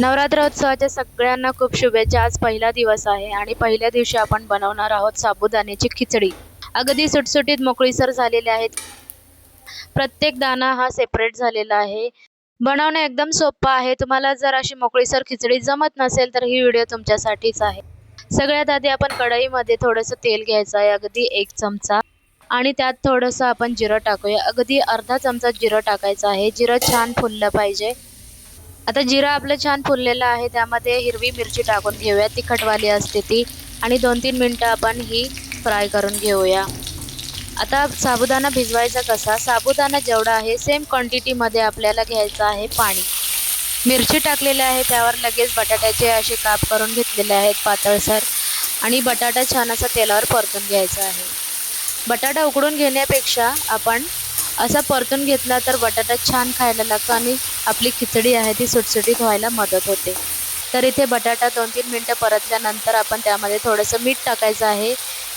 नवरात्र उत्सवाच्या सगळ्यांना खूप शुभेच्छा. आज पहिला दिवस आहे आणि पहिल्या दिवशी आपण बनवणार आहोत साबुदाण्याची खिचडी. अगदी सुटसुटीत मोकळीसर झालेले आहेत. प्रत्येक दाणा हा सेपरेट झालेला आहे. बनवणं एकदम सोपं आहे. तुम्हाला जर अशी मोकळीसर खिचडी जमत नसेल तर ही व्हिडिओ तुमच्यासाठीच आहे. सगळ्यात आधी आपण कढईमध्ये थोडंसं तेल घ्यायचं आहे अगदी एक चमचा. आणि त्यात थोडंसं आपण जिरं टाकूया. अगदी अर्धा चमचा जिरं टाकायचं आहे. जिरं छान फुललं पाहिजे. आता जिरं आपलं छान फुललेलं आहे त्यामध्ये हिरवी मिरची टाकून घेऊया तिखटवाली असते ती. आणि दोन तीन मिनटं आपण ही फ्राय करून घेऊया. आता साबुदाणा भिजवायचा कसा? साबुदाणा जेवढा आहे सेम क्वांटिटीमध्ये आपल्याला घ्यायचं आहे पाणी. मिरची टाकलेली आहे त्यावर लगेच बटाट्याचे असे काप करून घेतलेले आहेत पातळसर. आणि बटाटा छान असा तेलावर परतून घ्यायचा आहे. बटाटा उकडून घेण्यापेक्षा आपण असा परतून घेतला तर बटाटा छान खायला लागतो आणि आपली खिचडी आहे ती सुटसुटीत व्हायला मदत होते. तर इथे बटाटा दोन तीन मिनटं परतल्यानंतर आपण त्यामध्ये थोडंसं मीठ टाकायचं आहे.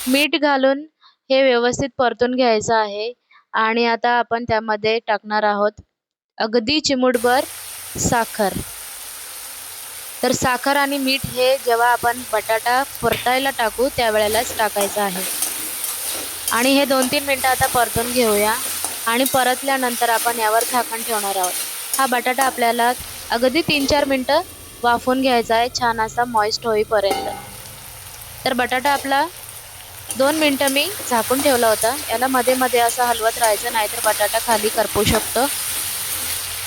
मीठ घालून हे व्यवस्थित परतून घ्यायचं आहे. आणि आता आपण त्यामध्ये टाकणार आहोत अगदी चिमूटभर साखर. तर साखर आणि मीठ हे जेव्हा आपण बटाटा परतायला टाकू त्यावेळेलाच टाकायचं आहे. आणि हे दोन तीन मिनटं आता परतून घेऊया. आणि परतल्यानंतर आपण यावर झाकण ठेवणार आहोत. हा बटाटा आपल्याला अगदी तीन चार मिनटं वाफून घ्यायचा आहे छान असा मॉइस्ट होईपर्यंत. तर बटाटा आपला दोन मिनटं मी झाकून ठेवला होता. याला मध्ये मध्ये असं हलवत राहायचं नाहीतर बटाटा खाली करपू शकतो.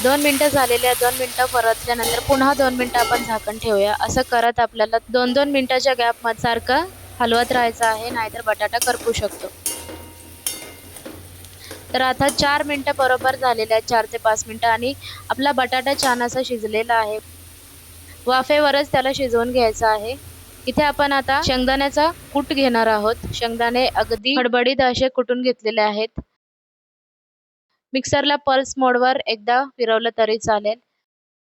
दोन मिनटं झालेली आहेत दोन मिनटं परतल्यानंतर पुन्हा दोन मिनटं आपण झाकण ठेवूया. असं करत आपल्याला दोन दोन मिनटाच्या गॅपमध्ये सारखं हलवत राहायचं आहे नाहीतर बटाटा करपू शकतो. तर आता चार मिनटं बरोबर झालेले आहेत चार ते पाच मिनटं आणि आपला बटाटा छान असा शिजलेला आहे. वाफेवरच त्याला शिजवून घ्यायचा आहे. इथे आपण आता शेंगदाण्याचा कूट घेणार आहोत. शेंगदाणे अगदी खडबडीत असे कुटून घेतलेले आहेत. मिक्सरला पल्स मोडवर एकदा फिरवलं तरी चालेल.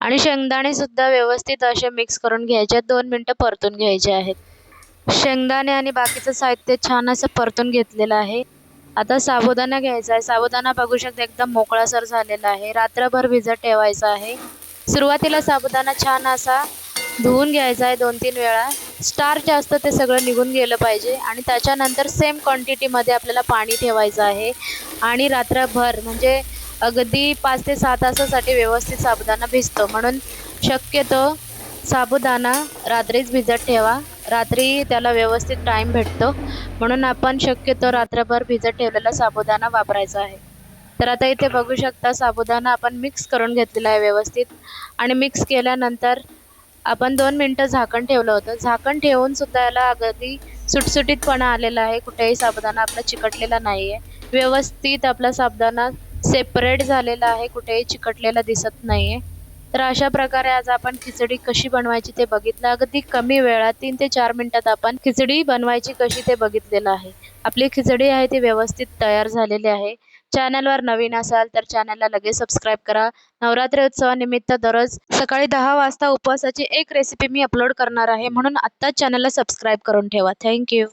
आणि शेंगदाणे सुद्धा व्यवस्थित असे मिक्स करून घ्यायचे दोन मिनटं परतून घ्यायचे आहेत. शेंगदाणे आणि बाकीचं साहित्य छान असं परतून घेतलेलं आहे. आता साबुदाणा घ्यायचा आहे. साबुदाणा बघू शकता एकदम मोकळासर झालेला आहे. रात्रभर भिजत ठेवायचा आहे. सुरुवातीला साबुदाणा छान असा धुवून घ्यायचा आहे दोन तीन वेळा. स्टार्च असतं ते सगळं निघून गेलं पाहिजे आणि त्याच्यानंतर सेम क्वांटिटीमध्ये आपल्याला पाणी ठेवायचं आहे. आणि रात्रभर म्हणजे अगदी पाच ते सहा तासासाठी व्यवस्थित साबुदाणा भिजतो. म्हणून शक्यतो साबुदाणा रात्रीच भिजत ठेवा. रात्री त्याला व्यवस्थित टाईम भेटतो. म्हणून आपण शक्यतो रात्रभर भिजत ठेवलेला साबुदाणा वापरायचा आहे. तर आता इथे बघू शकता साबुदाणा आपण मिक्स करून घेतलेला आहे व्यवस्थित. आणि मिक्स केल्यानंतर आपण दोन मिनटं झाकण ठेवलं होतं. झाकण ठेवूनसुद्धा याला अगदी सुटसुटीतपणा आलेला आहे. कुठेही साबुदाणा आपला चिकटलेला नाही आहे व्यवस्थित आपला साबुदाणा सेपरेट झालेला आहे. कुठेही चिकटलेला दिसत नाही आहे तर अशा प्रकारे आज आपण खिचडी कशी बनवायची ते बघितलं. अगदी कमी वेळात तीन ते चार मिनटात आपण खिचडी बनवायची कशी ते बघितलेलं आहे. आपली खिचडी आहे ती व्यवस्थित तयार झालेली आहे. चॅनलवर नवीन असाल तर चॅनलला लगेच सबस्क्राईब करा. नवरात्री उत्सवानिमित्त दररोज सकाळी दहा वाजता उपवासाची एक रेसिपी मी अपलोड करणार आहे. म्हणून आत्ताच चॅनलला सबस्क्राईब करून ठेवा. थँक्यू